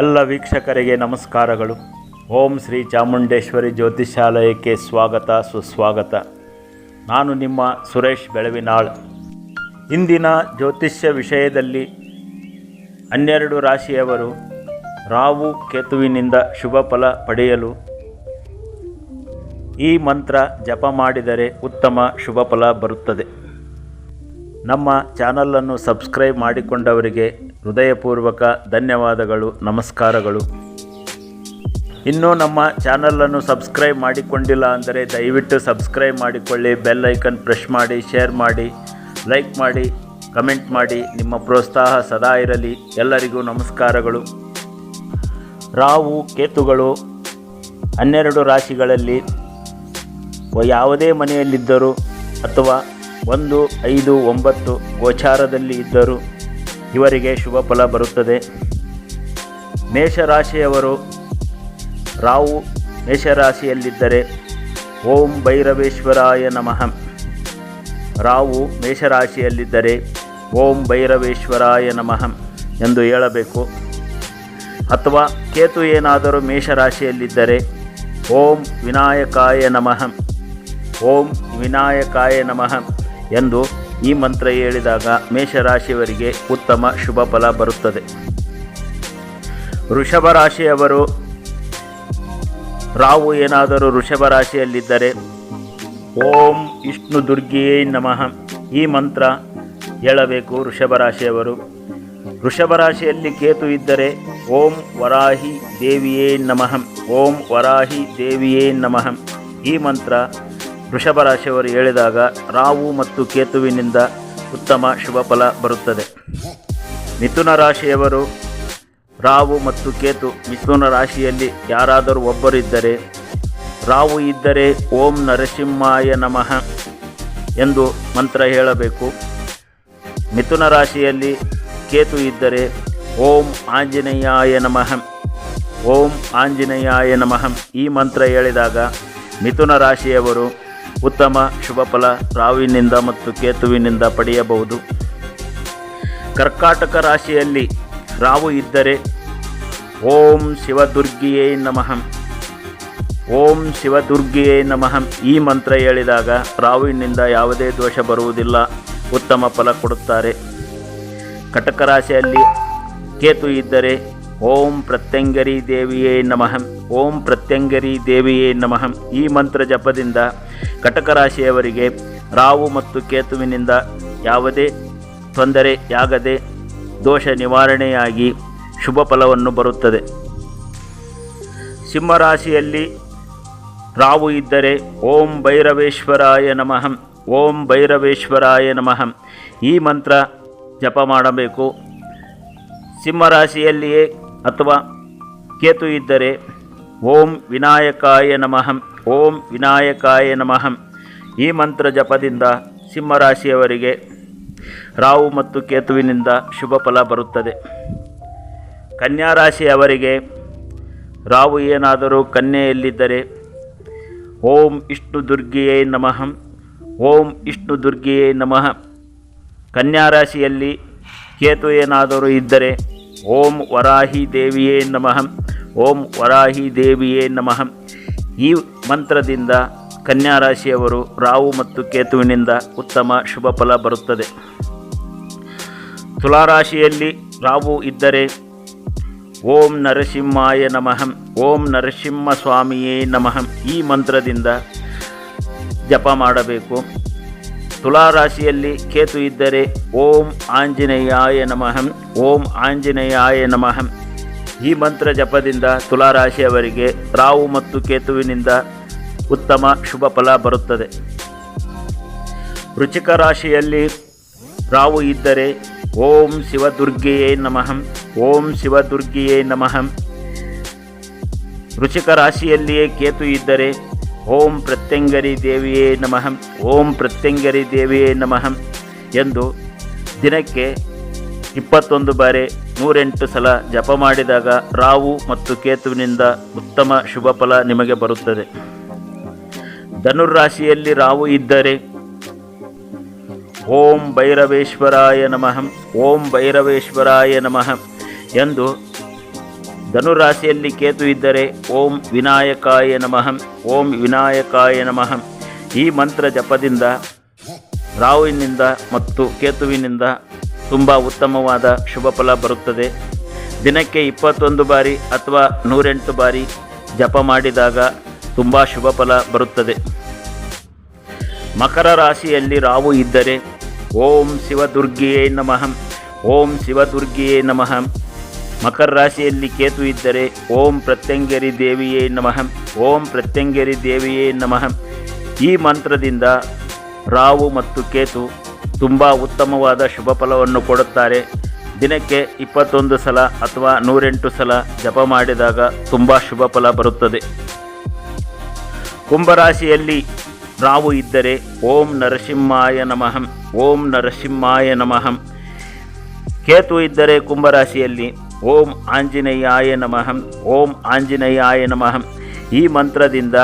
ಎಲ್ಲ ವೀಕ್ಷಕರಿಗೆ ನಮಸ್ಕಾರಗಳು. ಓಂ ಶ್ರೀ ಚಾಮುಂಡೇಶ್ವರಿ ಜ್ಯೋತಿಷಾಲಯಕ್ಕೆ ಸ್ವಾಗತ, ಸುಸ್ವಾಗತ. ನಾನು ನಿಮ್ಮ ಸುರೇಶ್ ಬೆಳವಿನಾಳ್. ಇಂದಿನ ಜ್ಯೋತಿಷ್ಯ ವಿಷಯದಲ್ಲಿ ಹನ್ನೆರಡು ರಾಶಿಯವರು ರಾವು ಕೇತುವಿನಿಂದ ಶುಭ ಫಲ ಪಡೆಯಲು ಈ ಮಂತ್ರ ಜಪ ಮಾಡಿದರೆ ಉತ್ತಮ ಶುಭ ಫಲ ಬರುತ್ತದೆ. ನಮ್ಮ ಚಾನಲನ್ನು ಸಬ್ಸ್ಕ್ರೈಬ್ ಮಾಡಿಕೊಂಡವರಿಗೆ ಹೃದಯಪೂರ್ವಕ ಧನ್ಯವಾದಗಳು, ನಮಸ್ಕಾರಗಳು. ಇನ್ನೂ ನಮ್ಮ ಚಾನಲನ್ನು ಸಬ್ಸ್ಕ್ರೈಬ್ ಮಾಡಿಕೊಂಡಿಲ್ಲ ಅಂದರೆ ದಯವಿಟ್ಟು ಸಬ್ಸ್ಕ್ರೈಬ್ ಮಾಡಿಕೊಳ್ಳಿ, ಬೆಲ್ ಐಕನ್ ಪ್ರೆಸ್ ಮಾಡಿ, ಶೇರ್ ಮಾಡಿ, ಲೈಕ್ ಮಾಡಿ, ಕಮೆಂಟ್ ಮಾಡಿ. ನಿಮ್ಮ ಪ್ರೋತ್ಸಾಹ ಸದಾ ಇರಲಿ. ಎಲ್ಲರಿಗೂ ನಮಸ್ಕಾರಗಳು. ರಾವು ಕೇತುಗಳು, ಹನ್ನೆರಡು ರಾಶಿಗಳಲ್ಲಿ ಯಾವುದೇ ಮನೆಯಲ್ಲಿದ್ದರೂ ಅಥವಾ ಒಂದು, ಐದು, ಒಂಬತ್ತು ಗೋಚಾರದಲ್ಲಿ ಇದ್ದರೂ ಇವರಿಗೆ ಶುಭ ಫಲ ಬರುತ್ತದೆ. ಮೇಷರಾಶಿಯವರು ರಾವು ಮೇಷರಾಶಿಯಲ್ಲಿದ್ದರೆ ಓಂ ಭೈರವೇಶ್ವರಾಯ ನಮಃ. ರಾವು ಮೇಷರಾಶಿಯಲ್ಲಿದ್ದರೆ ಓಂ ಭೈರವೇಶ್ವರಾಯ ನಮಃ ಎಂದು ಹೇಳಬೇಕು. ಅಥವಾ ಕೇತು ಏನಾದರೂ ಮೇಷರಾಶಿಯಲ್ಲಿದ್ದರೆ ಓಂ ವಿನಾಯಕಾಯ ನಮಃ. ಓಂ ವಿನಾಯಕಾಯ ನಮಃ ಎಂದು ಈ ಮಂತ್ರ ಹೇಳಿದಾಗ ಮೇಷರಾಶಿಯವರಿಗೆ ಉತ್ತಮ ಶುಭ ಫಲ ಬರುತ್ತದೆ. ವೃಷಭ ರಾಶಿಯವರು ರಾವು ಏನಾದರೂ ವೃಷಭ ರಾಶಿಯಲ್ಲಿದ್ದರೆ ಓಂ ವಿಷ್ಣು ದುರ್ಗಿಯೇ ನಮಃ. ಈ ಮಂತ್ರ ಹೇಳಬೇಕು ವೃಷಭ ರಾಶಿಯವರು ವೃಷಭ ರಾಶಿಯಲ್ಲಿ ಕೇತು ಇದ್ದರೆ, ಓಂ ವರಾಹಿ ದೇವಿಯೇ ನಮಃ. ಓಂ ವರಾಹಿ ದೇವಿಯೇ ನಮಃ. ಈ ಮಂತ್ರ ವೃಷಭ ರಾಶಿಯವರು ಹೇಳಿದಾಗ ರಾವು ಮತ್ತು ಕೇತುವಿನಿಂದ ಉತ್ತಮ ಶುಭ ಫಲ ಬರುತ್ತದೆ. ಮಿಥುನ ರಾಶಿಯವರು ರಾವು ಮತ್ತು ಕೇತು ಮಿಥುನ ರಾಶಿಯಲ್ಲಿ ಯಾರಾದರೂ ಒಬ್ಬರಿದ್ದರೆ ರಾವು ಇದ್ದರೆ ಓಂ ನರಸಿಂಹಾಯ ನಮಃ ಎಂದು ಮಂತ್ರ ಹೇಳಬೇಕು. ಮಿಥುನ ರಾಶಿಯಲ್ಲಿ ಕೇತು ಇದ್ದರೆ ಓಂ ಆಂಜನೇಯಾಯ ನಮಃ, ಓಂ ಆಂಜನೇಯಾಯ ನಮಃ ಈ ಮಂತ್ರ ಹೇಳಿದಾಗ ಮಿಥುನ ರಾಶಿಯವರು ಉತ್ತಮ ಶುಭ ಫಲ ರಾವಿನಿಂದ ಮತ್ತು ಕೇತುವಿನಿಂದ ಪಡೆಯಬಹುದು. ಕರ್ಕಾಟಕ ರಾಶಿಯಲ್ಲಿ ರಾವು ಇದ್ದರೆ ಓಂ ಶಿವದುರ್ಗಿಯೇ ನಮಃ. ಓಂ ಶಿವದುರ್ಗಿಯೇ ನಮಃ. ಈ ಮಂತ್ರ ಹೇಳಿದಾಗ ರಾವಿನಿಂದ ಯಾವುದೇ ದೋಷ ಬರುವುದಿಲ್ಲ. ಉತ್ತಮ ಫಲ ಕೊಡುತ್ತಾರೆ. ಕಟಕ ರಾಶಿಯಲ್ಲಿ ಕೇತು ಇದ್ದರೆ ಓಂ ಪ್ರತ್ಯಂಗರಿ ದೇವಿಯೇ ನಮಃ. ಓಂ ಪ್ರತ್ಯಂಗರಿ ದೇವಿಯೇ ನಮಃ. ಈ ಮಂತ್ರ ಜಪದಿಂದ ಕಟಕ ರಾಶಿಯವರಿಗೆ ರಾವು ಮತ್ತು ಕೇತುವಿನಿಂದ ಯಾವುದೇ ತೊಂದರೆಯಾಗದೆ ದೋಷ ನಿವಾರಣೆಯಾಗಿ ಶುಭ ಫಲವನ್ನು ಬರುತ್ತದೆ. ಸಿಂಹರಾಶಿಯಲ್ಲಿ ರಾವು ಇದ್ದರೆ ಓಂ ಭೈರವೇಶ್ವರಾಯ ನಮಃ, ಓಂ ಭೈರವೇಶ್ವರಾಯ ನಮಃ. ಈ ಮಂತ್ರ ಜಪ ಮಾಡಬೇಕು. ಸಿಂಹರಾಶಿಯಲ್ಲಿಯೇ ಅಥವಾ ಕೇತು ಇದ್ದರೆ ಓಂ ವಿನಾಯಕಾಯ ನಮಃ. ಓಂ ವಿನಾಯಕಾಯ ನಮಃ. ಈ ಮಂತ್ರ ಜಪದಿಂದ ಸಿಂಹರಾಶಿಯವರಿಗೆ ರಾವು ಮತ್ತು ಕೇತುವಿನಿಂದ ಶುಭ ಫಲ ಬರುತ್ತದೆ. ಕನ್ಯಾ ರಾಶಿಯವರಿಗೆ ರಾವು ಏನಾದರೂ ಕನ್ಯೆಯಲ್ಲಿದ್ದರೆ, ಓಂ ವಿಷ್ಣು ದುರ್ಗಿಯೇ ನಮಃ. ಓಂ ವಿಷ್ಣು ದುರ್ಗಿಯೇ ನಮಃ. ಕನ್ಯಾ ರಾಶಿಯಲ್ಲಿ ಕೇತು ಏನಾದರೂ ಇದ್ದರೆ, ಓಂ ವರಾಹಿ ದೇವಿಯೇ ನಮಃ. ಓಂ ವರಾಹಿ ದೇವಿಯೇ ನಮಃ. ಈ ಮಂತ್ರದಿಂದ ಕನ್ಯಾ ರಾಶಿಯವರು ರಾವು ಮತ್ತು ಕೇತುವಿನಿಂದ ಉತ್ತಮ ಶುಭ ಫಲ ಬರುತ್ತದೆ. ತುಲಾರಾಶಿಯಲ್ಲಿ ರಾವು ಇದ್ದರೆ ಓಂ ನರಸಿಂಹಾಯ ನಮಃ, ಓಂ ನರಸಿಂಹ ಸ್ವಾಮಿಯೇ ನಮಃ ಈ ಮಂತ್ರದಿಂದ ಜಪ ಮಾಡಬೇಕು. ತುಲಾರಾಶಿಯಲ್ಲಿ ಕೇತು ಇದ್ದರೆ ಓಂ ಆಂಜನೇಯಾಯ ನಮಃ, ಓಂ ಆಂಜನೇಯಾಯ ನಮಃ ಈ ಮಂತ್ರ ಜಪದಿಂದ ತುಲಾರಾಶಿಯವರಿಗೆ ರಾವು ಮತ್ತು ಕೇತುವಿನಿಂದ ಉತ್ತಮ ಶುಭ ಫಲ ಬರುತ್ತದೆ. ವೃಚಿಕ ರಾಶಿಯಲ್ಲಿ ರಾವು ಇದ್ದರೆ ಓಂ ಶಿವದುರ್ಗಿಯೇ ನಮಃ, ಓಂ ಶಿವದುರ್ಗಿಯೇ ನಮಃ. ವೃಚಿಕ ರಾಶಿಯಲ್ಲಿಯೇ ಕೇತು ಇದ್ದರೆ ಓಂ ಪ್ರತ್ಯಂಗರಿ ದೇವಿಯೇ ನಮಃ, ಓಂ ಪ್ರತ್ಯಂಗರಿ ದೇವಿಯೇ ನಮಃ ಎಂದು ದಿನಕ್ಕೆ ಇಪ್ಪತ್ತೊಂದು ಬಾರಿ ನೂರೆಂಟು ಸಲ ಜಪ ಮಾಡಿದಾಗ ರಾವು ಮತ್ತು ಕೇತುವಿನಿಂದ ಉತ್ತಮ ಶುಭ ಫಲ ನಿಮಗೆ ಬರುತ್ತದೆ. ಧನುರಾಶಿಯಲ್ಲಿ ರಾವು ಇದ್ದರೆ ಓಂ ಭೈರವೇಶ್ವರಾಯ ನಮಃ, ಓಂ ಭೈರವೇಶ್ವರಾಯ ನಮಃ ಎಂದು ಧನುರಾಶಿಯಲ್ಲಿ ಕೇತು ಇದ್ದರೆ ಓಂ ವಿನಾಯಕಾಯ ನಮಃ, ಓಂ ವಿನಾಯಕಾಯ ನಮಃ. ಈ ಮಂತ್ರ ಜಪದಿಂದ ರಾಹುವಿನಿಂದ ಮತ್ತು ಕೇತುವಿನಿಂದ ತುಂಬ ಉತ್ತಮವಾದ ಶುಭ ಫಲ ಬರುತ್ತದೆ. ದಿನಕ್ಕೆ ಇಪ್ಪತ್ತೊಂದು ಬಾರಿ ಅಥವಾ ನೂರೆಂಟು ಬಾರಿ ಜಪ ಮಾಡಿದಾಗ ತುಂಬ ಶುಭ ಫಲ ಬರುತ್ತದೆ. ಮಕರ ರಾಶಿಯಲ್ಲಿ ರಾವು ಇದ್ದರೆ, ಓಂ ಶಿವದುರ್ಗಿಯೇ ನಮಃ, ಓಂ ಶಿವದುರ್ಗಿಯೇ ನಮಃ. ಮಕರ ರಾಶಿಯಲ್ಲಿ ಕೇತು ಇದ್ದರೆ, ಓಂ ಪ್ರತ್ಯಂಗೇರಿ ದೇವಿಯೇ ನಮಃ, ಓಂ ಪ್ರತ್ಯಂಗೇರಿ ದೇವಿಯೇ ನಮಃ. ಈ ಮಂತ್ರದಿಂದ ರಾವು ಮತ್ತು ಕೇತು ತುಂಬ ಉತ್ತಮವಾದ ಶುಭ ಫಲವನ್ನು ಕೊಡುತ್ತಾರೆ. ದಿನಕ್ಕೆ ಇಪ್ಪತ್ತೊಂದು ಸಲ ಅಥವಾ ನೂರೆಂಟು ಸಲ ಜಪ ಮಾಡಿದಾಗ ತುಂಬ ಶುಭ ಫಲ ಬರುತ್ತದೆ. ಕುಂಭರಾಶಿಯಲ್ಲಿ ನಾವು ಇದ್ದರೆ ಓಂ ನರಸಿಂಹಾಯ ನಮಃಂ, ಓಂ ನರಸಿಂಹಾಯ ನಮಃಂ. ಕೇತು ಇದ್ದರೆ ಕುಂಭರಾಶಿಯಲ್ಲಿ ಓಂ ಆಂಜನೇಯಾಯ ನಮಃಂ, ಓಂ ಆಂಜನೇಯಾಯ ನಮಃಂ. ಈ ಮಂತ್ರದಿಂದ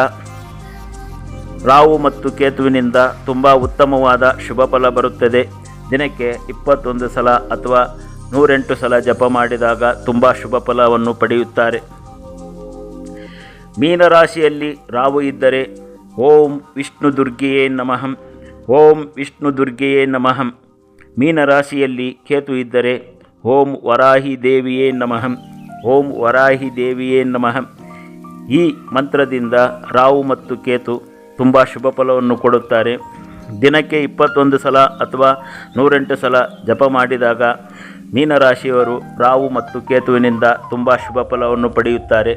ರಾವು ಮತ್ತು ಕೇತುವಿನಿಂದ ತುಂಬ ಉತ್ತಮವಾದ ಶುಭ ಫಲ ಬರುತ್ತದೆ. ದಿನಕ್ಕೆ ಇಪ್ಪತ್ತೊಂದು ಸಲ ಅಥವಾ ನೂರೆಂಟು ಸಲ ಜಪ ಮಾಡಿದಾಗ ತುಂಬ ಶುಭ ಫಲವನ್ನು ಪಡೆಯುತ್ತಾರೆ. ಮೀನರಾಶಿಯಲ್ಲಿ ರಾವು ಇದ್ದರೆ, ಓಂ ವಿಷ್ಣು ದುರ್ಗೆಯೇ ನಮಃ, ಓಂ ವಿಷ್ಣು ದುರ್ಗೆಯೇ ನಮಃ. ಮೀನರಾಶಿಯಲ್ಲಿ ಕೇತು ಇದ್ದರೆ, ಓಂ ವರಾಹಿ ದೇವಿಯೇ ನಮಃ, ಓಂ ವರಾಹಿ ದೇವಿಯೇ ನಮಃ. ಈ ಮಂತ್ರದಿಂದ ರಾವು ಮತ್ತು ಕೇತು ತುಂಬ ಶುಭ ಫಲವನ್ನು ಕೊಡುತ್ತಾರೆ. ದಿನಕ್ಕೆ ಇಪ್ಪತ್ತೊಂದು ಸಲ ಅಥವಾ ನೂರೆಂಟು ಸಲ ಜಪ ಮಾಡಿದಾಗ ಮೀನರಾಶಿಯವರು ರಾವು ಮತ್ತು ಕೇತುವಿನಿಂದ ತುಂಬ ಶುಭ ಫಲವನ್ನು ಪಡೆಯುತ್ತಾರೆ.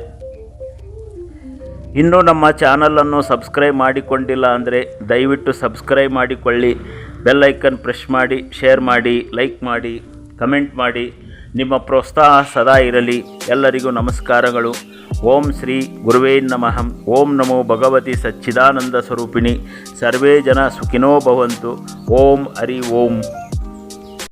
ಇನ್ನೂ ನಮ್ಮ ಚಾನಲನ್ನು ಸಬ್ಸ್ಕ್ರೈಬ್ ಮಾಡಿಕೊಂಡಿಲ್ಲ ಅಂದರೆ ದಯವಿಟ್ಟು ಸಬ್ಸ್ಕ್ರೈಬ್ ಮಾಡಿಕೊಳ್ಳಿ. ಬೆಲ್ ಐಕನ್ ಪ್ರೆಸ್ ಮಾಡಿ, ಶೇರ್ ಮಾಡಿ, ಲೈಕ್ ಮಾಡಿ, ಕಮೆಂಟ್ ಮಾಡಿ. ನಿಮ್ಮ ಪ್ರೋತ್ಸಾಹ ಸದಾ ಇರಲಿ. ಎಲ್ಲರಿಗೂ ನಮಸ್ಕಾರಗಳು. ಓಂ ಶ್ರೀ ಗುರುವೇ ನಮಃ. ಓಂ ನಮೋ ಭಗವತಿ ಸಚ್ಚಿದಾನಂದ ಸ್ವರೂಪಿಣಿ. ಸರ್ವೇ ಜನ ಸುಖಿನೋ ಭವಂತು. ಓಂ ಹರಿ ಓಂ.